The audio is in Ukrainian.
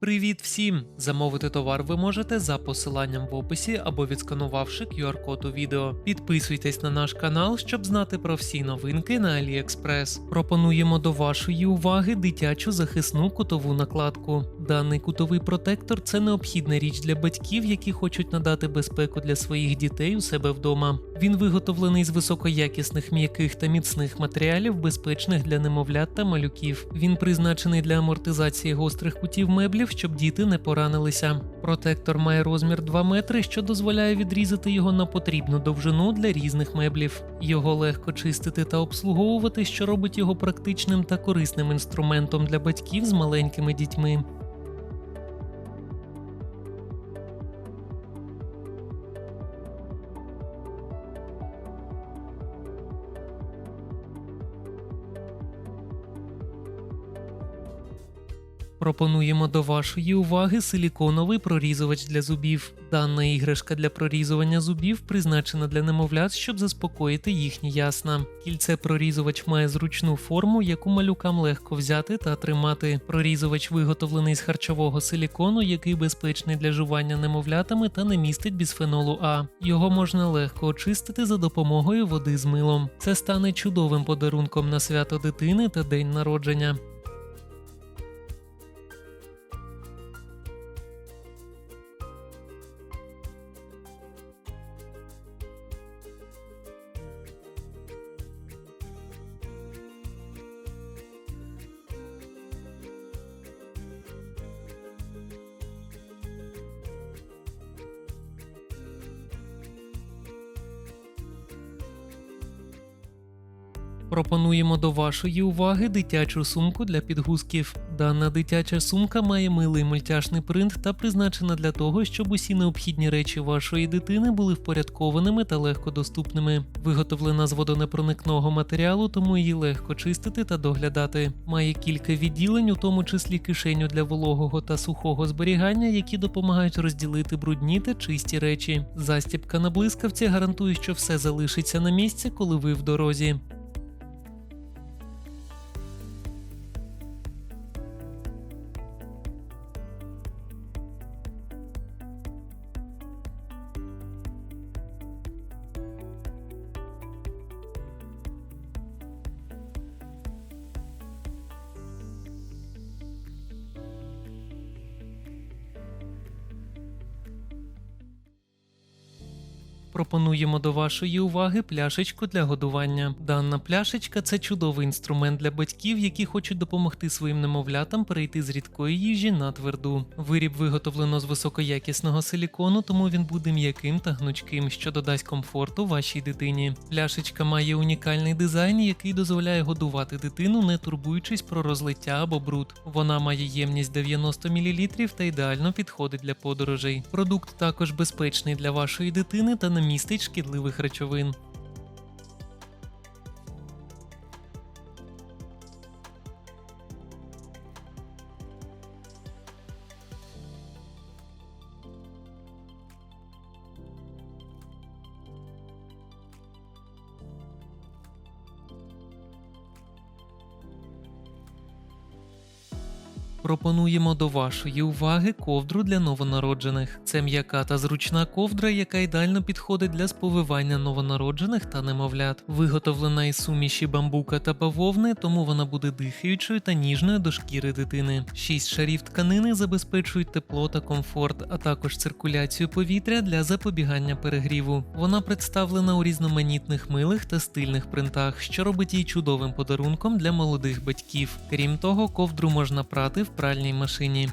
Привіт всім! Замовити товар ви можете за посиланням в описі або відсканувавши QR-код у відео. Підписуйтесь на наш канал, щоб знати про всі новинки на AliExpress. Пропонуємо до вашої уваги дитячу захисну кутову накладку. Даний кутовий протектор це необхідна річ для батьків, які хочуть надати безпеку для своїх дітей у себе вдома. Він виготовлений з високоякісних м'яких та міцних матеріалів, безпечних для немовлят та малюків. Він призначений для амортизації гострих кутів меблів, щоб діти не поранилися. Протектор має розмір 2 метри, що дозволяє відрізати його на потрібну довжину для різних меблів. Його легко чистити та обслуговувати, що робить його практичним та корисним інструментом для батьків з маленькими дітьми. Пропонуємо до вашої уваги силіконовий прорізувач для зубів. Дана іграшка для прорізування зубів призначена для немовлят, щоб заспокоїти їхні ясна. Кільце прорізувач має зручну форму, яку малюкам легко взяти та тримати. Прорізувач виготовлений з харчового силікону, який безпечний для жування немовлятами та не містить бісфенолу А. Його можна легко очистити за допомогою води з милом. Це стане чудовим подарунком на свято дитини та день народження. Пропонуємо до вашої уваги дитячу сумку для підгузків. Дана дитяча сумка має милий мультяшний принт та призначена для того, щоб усі необхідні речі вашої дитини були впорядкованими та легко доступними. Виготовлена з водонепроникного матеріалу, тому її легко чистити та доглядати. Має кілька відділень, у тому числі кишеню для вологого та сухого зберігання, які допомагають розділити брудні та чисті речі. Застібка на блискавці гарантує, що все залишиться на місці, коли ви в дорозі. Пропонуємо до вашої уваги пляшечку для годування. Дана пляшечка це чудовий інструмент для батьків, які хочуть допомогти своїм немовлятам перейти з рідкої їжі на тверду. Виріб виготовлено з високоякісного силікону, тому він буде м'яким та гнучким, що додасть комфорту вашій дитині. Пляшечка має унікальний дизайн, який дозволяє годувати дитину, не турбуючись про розлиття або бруд. Вона має ємність 90 мл та ідеально підходить для подорожей. Продукт також безпечний для вашої дитини та не містить шкідливих речовин. Пропонуємо до вашої уваги ковдру для новонароджених. Це м'яка та зручна ковдра, яка ідеально підходить для сповивання новонароджених та немовлят. Виготовлена із суміші бамбука та бавовни, тому вона буде дихаючою та ніжною до шкіри дитини. Шість шарів тканини забезпечують тепло та комфорт, а також циркуляцію повітря для запобігання перегріву. Вона представлена у різноманітних милих та стильних принтах, що робить її чудовим подарунком для молодих батьків. Крім того, ковдру можна прати в пральній машині.